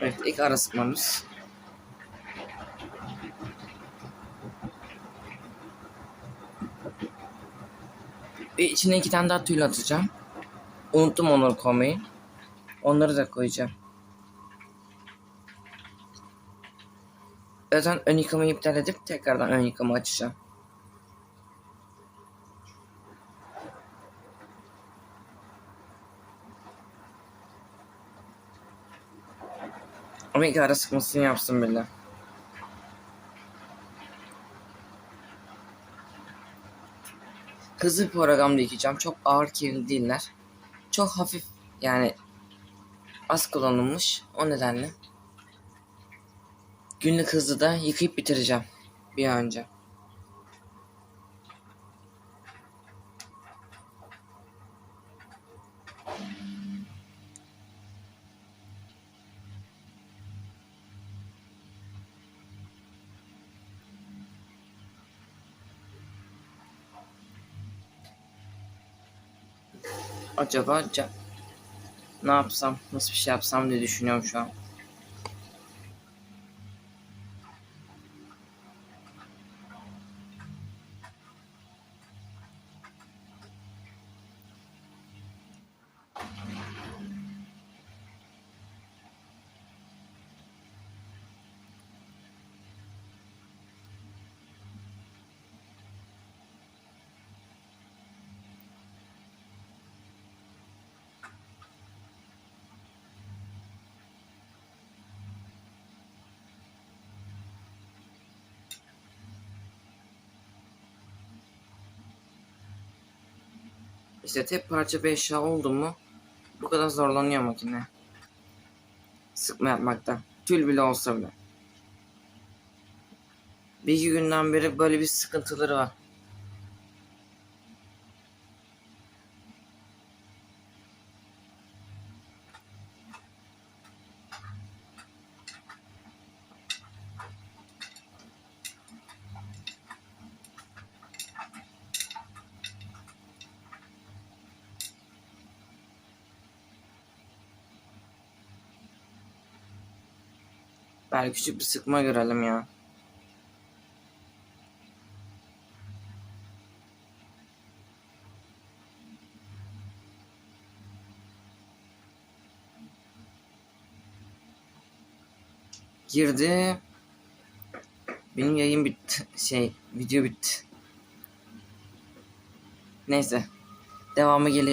Evet ilk ara sıkmamız. Ve içine iki tane daha tüy atacağım. Unuttum onları koymayı. Onları da koyacağım. Zaten ön yıkamayı iptal edip tekrardan ön yıkama açacağım. Ama ilk sıkmasını yapsın bile. Bir programda yıkayacağım. Çok ağır kirli değiller. Çok hafif yani az kullanılmış. O nedenle günlük hızlı da yıkayıp bitireceğim bir an önce. Acaba ca- ne yapsam, nasıl bir şey yapsam diye düşünüyorum şu an. İşte tek parça bir eşya oldu mu bu kadar zorlanıyor makine. Sıkma yapmakta. Tül bile olsa bile. Bir iki günden beri böyle bir sıkıntıları var. Belki küçük bir sıkma görelim ya. Girdi. Benim yayın bitti. Şey, video bitti. Neyse. Devamı geliyor.